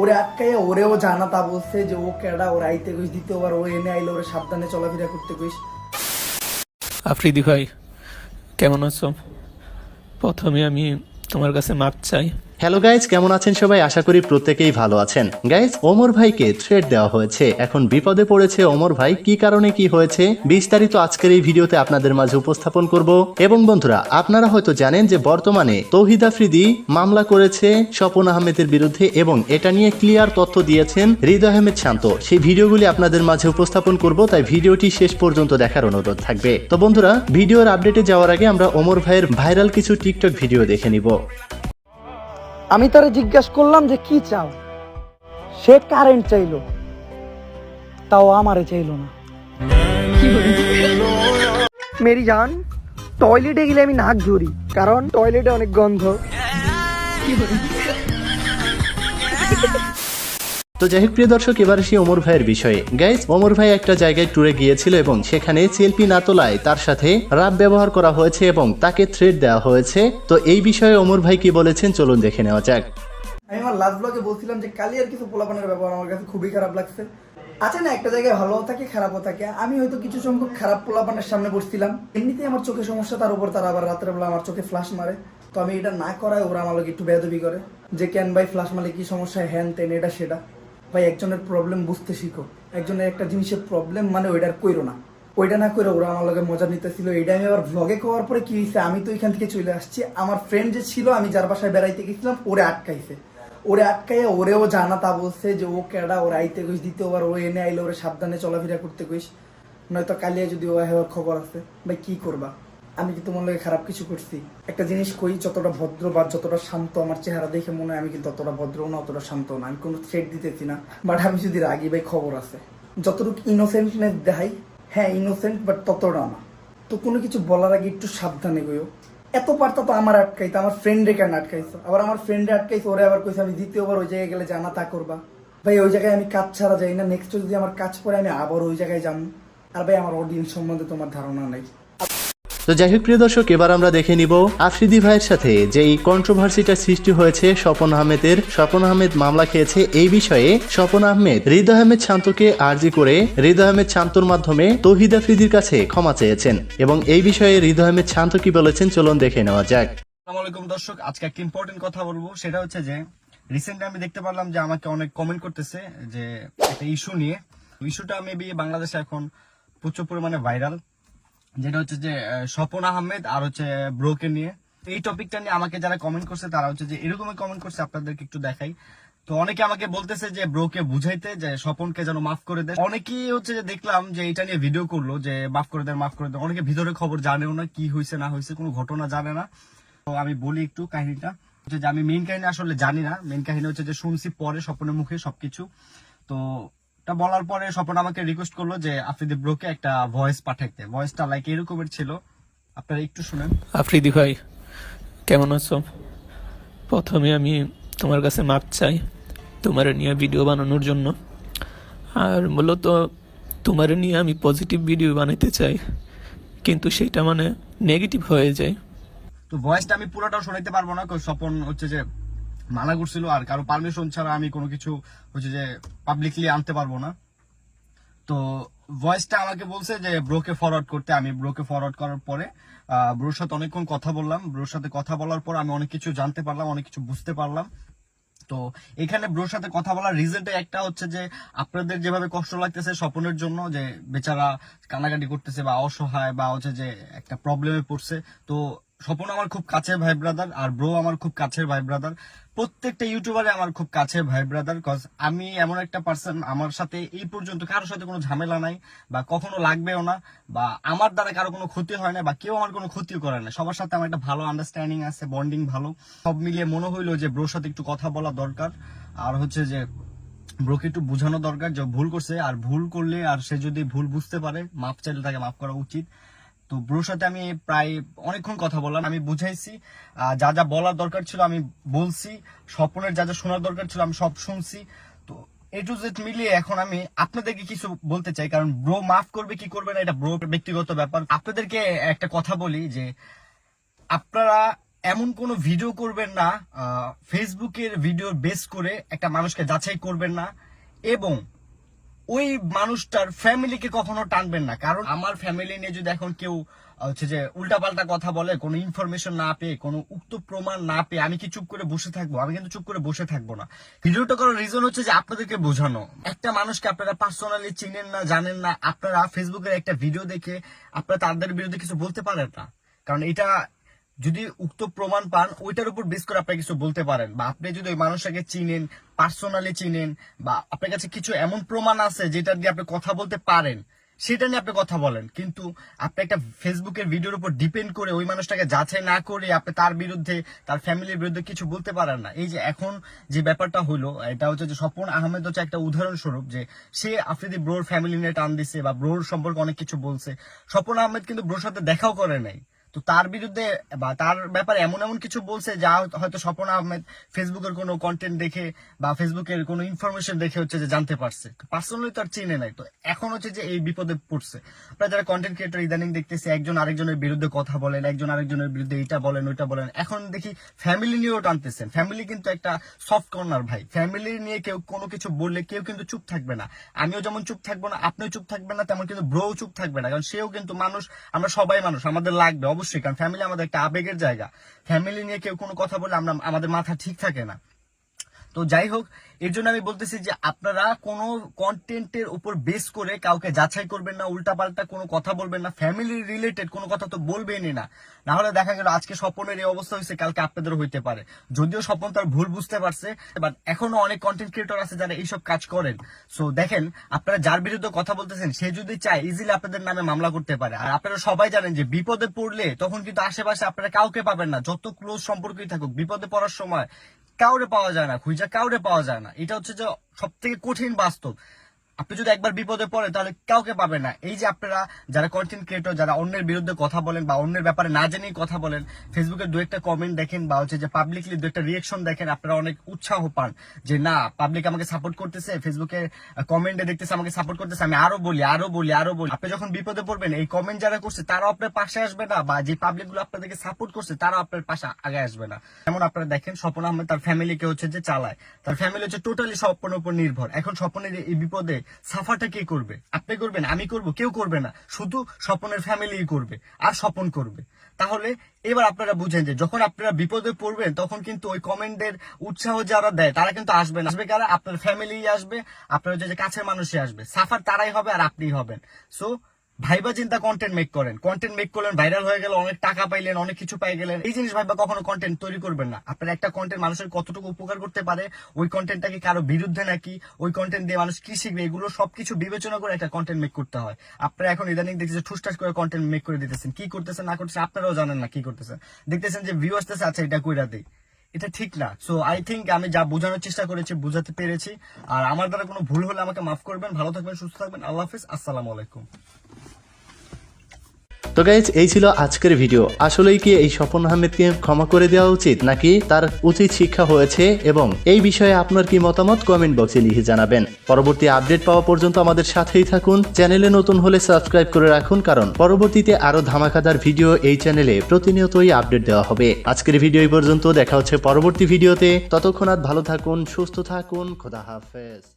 ওরে আটকাইয়া ওরেও জানা তা বলছে যে ও কেডা, ওর আইতে কইস, দ্বিতীয়বার ও এনে আইলে, ওরে সাবধানে চলাফেরা করতে কইস। আফ্রিদি ভাই, কেমন আছো? প্রথমে আমি তোমার কাছে মাপ চাই। হ্যালো গাইজ কেমন আছেন সবাই? আশা করি প্রত্যেকেই ভালো আছেন। গাইজ ওমর ভাইকে থ্রেড দেওয়া হয়েছে। এখন বিপদে পড়েছে ওমর ভাই। কি কারণে কি হয়েছে? বিস্তারিত আজকের এই ভিডিওতে আপনাদের মাঝে উপস্থাপন করব। এবং বন্ধুরা, আপনারা হয়তো জানেন যে বর্তমানে তৌহিদ আফ্রিদি মামলা করেছে স্বপন আহমেদের বিরুদ্ধে এবং এটা নিয়ে ক্লিয়ার তথ্য দিয়েছেন হৃদয় আহমেদ শান্ত। সেই ভিডিওগুলি আপনাদের মাঝে উপস্থাপন করব, তাই ভিডিওটি শেষ পর্যন্ত দেখার অনুরোধ থাকবে। তো বন্ধুরা, ভিডিওর আপডেটে যাওয়ার আগে আমরা ওমর ভাইয়ের ভাইরাল কিছু টিকটক ভিডিও দেখে নিব। আমি তারে জিজ্ঞাসা করলাম যে কি চাও? সে কারেন্ট চাইল। তাও আমারে চাইল না। মেরি যান টয়লেটে গেলে আমি নাক ঝরি কারণ টয়লেটে অনেক গন্ধ। তো যাই হোক, প্রিয় দর্শক, এবার আসি ওমর ভাইয়ের বিষয়ে। গাইজ ওমর ভাই একটা জায়গায় ট্যুরে গিয়েছিল এবং সেখানে সেলফি না তোলায় তার সাথে রাব ব্যবহার করা হয়েছে এবং তাকে থ্রেড দেওয়া হয়েছে। তো এই বিষয়ে ওমর ভাই কি বলেছেন, চলুন দেখে নেওয়া যাক। আমি আমার লাস্ট ব্লগে বলছিলাম যে কালিয়ার কিছু পোলাপানের ব্যবহার আমার কাছে খুবই খারাপ লাগছে। আছে না, একটা জায়গায় ভালো থাকে, খারাপও থাকে। আমি হয়তো কিছু সংখ্যক খারাপ পোলাপানের সামনে বসছিলাম। এমনিতেই আমার চোখে সমস্যা, তার উপর তারা আবার রাতের বেলা আমার চোখে ফ্লাশ মারে। তো আমি এটা না করায় ওরা আমার একটু বেদবি করে। যে কেন ভাই ফ্লাশ মারলে কি সমস্যা, হ্যান তেন এটা সেটা। ভাই, একজনের প্রবলেম বুঝতে শিখো। একজনের একটা জিনিসের প্রবলেম মানে ওইটার কইরো না। ওইটা না করে ওরা আমার লগে মজা নিতেছিল। এইটা আমি আবার ভ্লগে খাওয়ার পরে কি হয়েছে আমি তো এখান থেকে চলে আসছি। আমার ফ্রেন্ড যে ছিল, আমি যার বাসায় বেড়াইতে গেছিলাম, ওরে আটকাইছে। ওরে আটকাইয়া ওরেও জানা তা বলছে যে, ও কেডা, ওর আইতে কইস, দ্বিতীয়বার ও এনে আইলে ওরে সাবধানে চলাফেরা করতে কইস। নয়তো কালিয়া যদি ও হেওয়ার খবর আছে। ভাই, কি করবা? আমি কি তোমার লগে খারাপ কিছু করছি। একটা জিনিস কই, যতটা ভদ্র বা যতটা শান্ত আমার চেহারা দেখে মনে হয় আমি কিন্তু অতটা ভদ্র না, অতটা শান্ত না। আমি কোনো থ্রেড দিতেছি না বাট আমি যদি রাগি ভাই, খবর আছে। যতটুকু ইনোসেন্টনেস দেখাই হ্যাঁ ইনোসেন্ট বাট ততটা না। তো কোনো কিছু বলার আগে একটু সাবধানে গইও। এত পারতা তো আমার আটকাইতো আমার ফ্রেন্ডে কেন আটকাইছো? আবার আমার ফ্রেন্ডে আটকাইছো, ওরে আবার কইছে আমি দ্বিতীয়বার ওই জায়গায় গেলে জানা তা করবা। ভাই, ওই জায়গায় আমি কাজ ছাড়া যাই না নেক্সট যদি আমার কাজ পরে আমি আবার ওই জায়গায় যাব আর ভাই, আমার অডিয়েন্স সম্বন্ধে তোমার ধারণা নাই। তো যাই হোক, প্রিয় দর্শক, এবার আমরা দেখে নিব আফ্রিদি ভাইয়ের সাথে যেই কন্ট্রোভার্সিটা সৃষ্টি হয়েছে স্বপন আহমেদের। স্বপন আহমেদ মামলা খেয়েছে এই বিষয়ে। স্বপন আহমেদ, হৃদয় আহমেদ শান্তকে আর্জি করে হৃদয় আহমেদ শান্তর মাধ্যমে তৌহিদ আফ্রিদির কাছে ক্ষমা চেয়েছেন এবং এই বিষয়ে হৃদয় আহমেদ শান্ত কি বলেছেন চলুন দেখে নেওয়া যাক। আসসালামু আলাইকুম দর্শক, আজকে একটা ইম্পর্টেন্ট কথা বলব। সেটা হচ্ছে যে রিসেন্টলি আমি দেখতে পারলাম যে আমাকে অনেক কমেন্ট করতেছে যে, একটা ইস্যু নিয়ে। ইস্যুটা মেবি বাংলাদেশে এখন প্রচুর পরিমাণে ভাইরাল যেটা হচ্ছে যে স্বপন আহমেদ আর হচ্ছে ব্রোকে নিয়ে। এই টপিকটা নিয়ে আমাকে যারা কমেন্ট করছে, তারা হচ্ছে যে এরকমই কমেন্ট করছে, আপনাদেরকে একটু দেখাই। তো অনেকে আমাকে বলতেছে যে, ব্রোকে বুঝাইতে যে স্বপনকে যেন মাফ করে দেয়। অনেকেই হচ্ছে যে দেখলাম যে এটা নিয়ে ভিডিও করল, যে মাফ করে দেন, মাফ করে দেন। অনেকে ভিতরে খবর জানেও না কি হয়েছে না হয়েছে কোনো ঘটনা জানে না। তো আমি বলি একটু কাহিনীটা। হচ্ছে যে আমি মেন কাহিনী আসলে জানি না। মেইন কাহিনী হচ্ছে যে, শুনছি পরে স্বপনের মুখে সবকিছু। তো এটা বলার পরে স্বপন আমাকে রিকোয়েস্ট করল যে আফ্রিদি ব্রোকে একটা ভয়েস পাঠাইতে ভয়েসটা লাইক এরকমের ছিল। আপনারা একটু শুনেন। আফ্রিদি ভাই কেমন আছো? প্রথমে আমি তোমার কাছে মাপ চাই তোমার নিয়ে ভিডিও বানানোর জন্য। আর মূলত তোমার নিয়ে আমি পজিটিভ ভিডিও বানাইতে চাই। কিন্তু সেটা মানে নেগেটিভ হয়ে যায়। তো ভয়েসটা আমি পুরোটাও শোনাইতে পারব না স্বপন হচ্ছে যে মানা করছিল আর কারও পারমিশন ছাড়া আমি কোনো কিছু হচ্ছে যে পাবলিকলি আনতে পারব না। তো ভয়েসটা আমাকে বলছে যে ব্রোকে ফরওয়ার্ড করতে। আমি ব্রোকে ফরওয়ার্ড করার পরে ব্রোর সাথে অনেকক্ষণ কথা বললাম। ব্রোর সাথে কথা বলার পর আমি অনেক কিছু জানতে পারলাম, অনেক কিছু বুঝতে পারলাম। তো এখানে ব্রোর সাথে কথা বলার রিজনটা একটা হচ্ছে যে আপনাদের যেভাবে কষ্ট লাগতেছে স্বপনের জন্য, যে বেচারা কানাকাটি করতেছে বা অসহায় বা হচ্ছে যে একটা প্রবলেমে পড়ছে। তো স্বপন আমার খুব কাছের ভাই ব্রাদার আর ব্রো আমার খুব কাছের ভাই ব্রাদার প্রত্যেকটা ইউটিউবারে আমার খুব কাছের ভাই ব্রাদার কজ আমি এমন একটা পার্সন আমার সাথে এই পর্যন্ত কারোর সাথে কোনো ঝামেলা নাই বা কখনো লাগবেও না বা আমার দ্বারা কারও কোনো ক্ষতি হয় না বা কেউ আমার কোনো ক্ষতি করে না। সবার সাথে আমার একটা ভালো আন্ডারস্ট্যান্ডিং আছে বন্ডিং ভালো। সব মিলিয়ে মনে হইল যে ব্রোর সাথে একটু কথা বলা দরকার। আর হচ্ছে যে ব্রোকে একটু বোঝানো দরকার যে ভুল করছে, আর ভুল করলে আর সে যদি ভুল বুঝতে পারে, মাপ চাইলে তাকে মাফ করা উচিত। তো ব্রোর সাথে আমি প্রায় অনেকক্ষণ কথা বললাম। আমি বুঝাইছি যা যা বলার দরকার ছিল আমি বলছি, স্বপ্নের যা যা শোনার দরকার ছিল আমি সব শুনছি। তো এ টু জেড মিলিয়ে এখন আমি আপনাদেরকে কিছু বলতে চাই, কারণ ব্রো মাফ করবে, কি করবে না, এটা ব্রো ব্যক্তিগত ব্যাপার। আপনাদেরকে একটা কথা বলি যে, আপনারা এমন কোনো ভিডিও করবেন না ফেসবুকের ভিডিও বেস করে একটা মানুষকে যাচাই করবেন না, এবং ওই মানুষটার ফ্যামিলিকে কখনো টানবেন না। কারণ আমার ফ্যামিলি নিয়ে যদি এখন কেউ হচ্ছে যে উল্টাপাল্টা কথা বলে, কোনো ইনফরমেশন না পেয়ে, কোনো উক্ত প্রমাণ না পেয়ে, আমি কি চুপ করে বসে থাকব? আমি কিন্তু চুপ করে বসে থাকব না। ভিডিওটা করার রিজন হচ্ছে যে আপনাদেরকে বোঝানো। একটা মানুষকে আপনারা পার্সোনালি চিনেন না, জানেন না, আপনারা ফেসবুকের একটা ভিডিও দেখে আপনারা তাদের বিরুদ্ধে কিছু বলতে পারেন না। কারণ এটা যদি উক্ত প্রমাণ পান, ওইটার উপর বেস করে আপনি কিছু বলতে পারেন। বা আপনি যদি ওই মানুষটাকে চিনেন পার্সোনালি চিনেন, বা আপনার কাছে কিছু এমন প্রমাণ আছে যেটা দিয়ে আপনি কথা বলতে পারেন, সেটা নিয়ে আপনি কথা বলেন। কিন্তু আপনি একটা ফেসবুকের ভিডিওর উপর ডিপেন্ড করে ওই মানুষটাকে যাচাই না করে আপনি তার বিরুদ্ধে, তার ফ্যামিলির বিরুদ্ধে কিছু বলতে পারেন না। এই যে এখন যে ব্যাপারটা হলো, এটা হচ্ছে যে স্বপন আহমেদ হচ্ছে একটা উদাহরণস্বরূপ যে সে আফ্রিদি ব্রোর ফ্যামিলি নিয়ে টান দিছে বা ব্রোর সম্পর্কে অনেক কিছু বলছে। স্বপন আহমেদ কিন্তু ব্রোর সাথে দেখাও করে নাই। তো তার বিরুদ্ধে বা তার ব্যাপারে এমন এমন কিছু বলছে যা হয়তো স্বপন আহমেদ ফেসবুকের কোনো কন্টেন্ট দেখে বা ফেসবুকের কোনো ইনফরমেশন দেখে হচ্ছে যে জানতে পারছে। পার্সোনালি তো আর চিনে নাই। তো এখন হচ্ছে যে এই বিপদে পড়ছে। আপনারা যারা কন্টেন্ট ক্রিয়েটর ইদানিং দেখতেছি, একজন আরেকজনের বিরুদ্ধে কথা বলেন, একজন আরেকজনের বিরুদ্ধে এইটা বলেন, ওইটা বলেন। এখন দেখি ফ্যামিলি নিয়েও টানতেছেন। ফ্যামিলি কিন্তু একটা সফট কর্নার ভাই। ফ্যামিলি নিয়ে কেউ কোনো কিছু বললে কেউ কিন্তু চুপ থাকবে না। আমিও যেমন চুপ থাকব না, আপনিও চুপ থাকবেন না, তেমন কিন্তু ব্রোও চুপ থাকবে না। কারণ সেও কিন্তু মানুষ, আমরা সবাই মানুষ, আমাদের লাগবে। অবশ্যই কারণ ফ্যামিলি আমাদের একটা আবেগের জায়গা। ফ্যামিলি নিয়ে কেউ কোনো কথা বলে আমরা, আমাদের মাথা ঠিক থাকে না। তো যাই হোক এর জন্য আমি বলতেছি যে আপনারা কোনো কন্টেন্টের উপর বেস করে কাউকে যাচাই করবেন না, উল্টাপাল্টা কোনো কথা বলবেন না ফ্যামিলি রিলেটেড কোনো কথা তো বলবেনই না। না হলে দেখা গেল আজকে স্বপনের এই অবস্থা হয়েছে, কালকে আপনাদের হইতে পারে। যদিও স্বপন তার ভুল বুঝতে পারছে বাট এখনও অনেক কন্টেন্ট ক্রিয়েটর আছে যারা এইসব কাজ করেন। সো দেখেন, আপনারা যার বিরুদ্ধে কথা বলতেছেন, সে যদি চায় ইজিলি আপনাদের নামে মামলা করতে পারে। আর আপনারা সবাই জানেন যে বিপদে পড়লে তখন কিন্তু আশেপাশে আপনারা কাউকে পাবেন না। যত ক্লোজ সম্পর্কই থাকুক, বিপদে পড়ার সময় কাউরে পাওয়া যায় না, খুঁজা কাউরে পাওয়া যায় না। এটা হচ্ছে যে সব থেকে কঠিন বাস্তব। আপনি যদি একবার বিপদে পড়েন, তাহলে কাউকে পাবেন না। এই যে আপনারা যারা কন্টেন্ট ক্রিয়েটর যারা অন্যের বিরুদ্ধে কথা বলেন বা অন্যের ব্যাপারে না জেনেই কথা বলেন ফেসবুকে দু একটা কমেন্ট দেখেন বা হচ্ছে যে পাবলিকলি দু একটা রিয়েকশন দেখেন, আপনারা অনেক উৎসাহ পান যে, না পাবলিক আমাকে সাপোর্ট করতেছে ফেসবুকে কমেন্টে দেখতেছে, আমাকে সাপোর্ট করতেছে, আমি আরও বলি আরও বলি আরও বলি। আপনি যখন বিপদে পড়বেন, এই কমেন্ট যারা করছে, তারাও আপনার পাশে আসবে না বা যে পাবলিকগুলো আপনাদেরকে সাপোর্ট করছে তারা আপনার পাশে আগে আসবে না। যেমন আপনারা দেখেন, স্বপন আহমেদ তার ফ্যামিলিকে হচ্ছে যে চালায়। তার ফ্যামিলি হচ্ছে টোটালি স্বপনের উপর নির্ভর। এখন স্বপনের এই বিপদে সাফারটা কে করবে? আপনি করবেন, আমি করব, কেউ করবে না। শুধু স্বপনের ফ্যামিলি করবে, আর স্বপন করবে। তাহলে এবার আপনারা বুঝেন যে যখন আপনারা বিপদে পড়বেন, তখন কিন্তু ওই কমেন্টের উৎসাহ যারা দেয়, তারা কিন্তু আসবে না। আসবে কারা? আপনার ফ্যামিলি আসবে, আপনার যে কাছের মানুষই আসবে। সাফার তারাই হবে আর আপনিই হবেন। সো ভাইবা চিন্তা কন্টেন্ট মেক করেন। কন্টেন্ট মেক করলেন ভাইরাল হয়ে গেল, অনেক টাকা পাইলেন, অনেক কিছু পাই গেলেন। এই জিনিস ভাইবা কখনো কন্টেন্ট তৈরি করবেন না। আপনার একটা কন্টেন্ট মানুষের কতটুকু উপকার করতে পারে, ওই কন্টেন্টটাকে কারও বিরুদ্ধে নাকি, ওই কন্টেন্ট দিয়ে মানুষ কি শিখবে, এগুলো সবকিছু বিবেচনা করে একটা কন্টেন্ট মেক করতে হয়। আপনারা এখন ইদানিং দেখছি ঠুসঠাস করে কন্টেন্ট মেক করে দিতেছেন। কি করতেছেন, না করতেছেন, আপনারাও জানেন না কি করতেছেন। দেখতেছেন যে ভিউ আসতেছে আচ্ছা এটা কইরা দেই। এটা ঠিক না। সো আই থিঙ্ক আমি যা বোঝানোর চেষ্টা করেছি, বুঝাতে পেরেছি। আর আমার দ্বারা কোনো ভুল হলে আমাকে মাফ করবেন। ভালো থাকবেন, সুস্থ থাকবেন। আল্লাহ হাফিজ। আসসালামু আলাইকুম। তো গাইজ এই ছিল আজকের ভিডিও আসলেই কি এই স্বপন আহমেদকে ক্ষমা করে দেওয়া উচিত, নাকি তার উচিত শিক্ষা হয়েছে এবং এই বিষয়ে আপনার কি মতামত কমেন্ট বক্সে লিখে জানাবেন। পরবর্তী আপডেট পাওয়া পর্যন্ত আমাদের সাথেই থাকুন। চ্যানেলে নতুন হলে সাবস্ক্রাইব করে রাখুন, কারণ পরবর্তীতে আরও ধামাকাদার ভিডিও এই চ্যানেলে প্রতিনিয়তই আপডেট দেওয়া হবে। আজকের ভিডিও এই পর্যন্ত। দেখা হচ্ছে পরবর্তী ভিডিওতে ততক্ষণ আর ভালো থাকুন, সুস্থ থাকুন। খোদা হাফেজ।